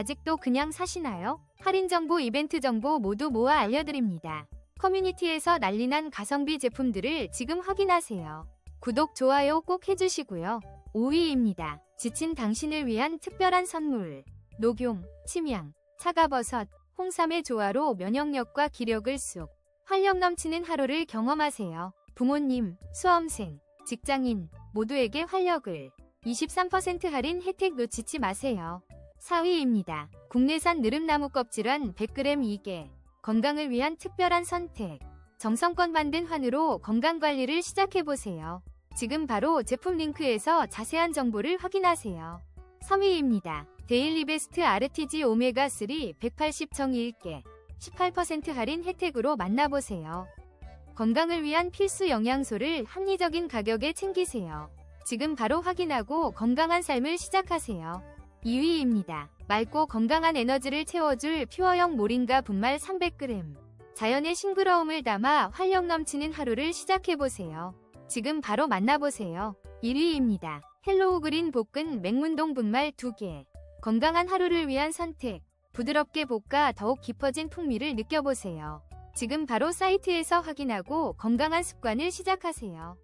아직도 그냥 사시나요? 할인 정보, 이벤트 정보 모두 모아 알려드립니다. 커뮤니티에서 난리난 가성비 제품들을 지금 확인하세요. 구독, 좋아요 꼭 해주시고요. 5위입니다. 지친 당신을 위한 특별한 선물. 녹용, 침양, 차가버섯, 홍삼의 조화로 면역력과 기력을 쑥. 활력 넘치는 하루를 경험하세요. 부모님, 수험생, 직장인 모두에게 활력을. 23% 할인 혜택 놓치지 마세요. 4위입니다. 국내산 느릅나무 껍질한 100g 2개. 건강을 위한 특별한 선택. 정성껏 만든 환으로 건강관리를 시작해보세요. 지금 바로 제품 링크에서 자세한 정보를 확인하세요. 3위입니다. 데일리 베스트 RTG 오메가3 180청 1개. 18% 할인 혜택으로 만나보세요. 건강을 위한 필수 영양소를 합리적인 가격에 챙기세요. 지금 바로 확인하고 건강한 삶을 시작하세요. 2위입니다. 맑고 건강한 에너지를 채워줄 퓨어형 모링가 분말 300g. 자연의 싱그러움을 담아 활력 넘치는 하루를 시작해보세요. 지금 바로 만나보세요. 1위입니다. 헬로우 그린 볶은 맹문동 분말 2개. 건강한 하루를 위한 선택. 부드럽게 볶아 더욱 깊어진 풍미를 느껴보세요. 지금 바로 사이트에서 확인하고 건강한 습관을 시작하세요.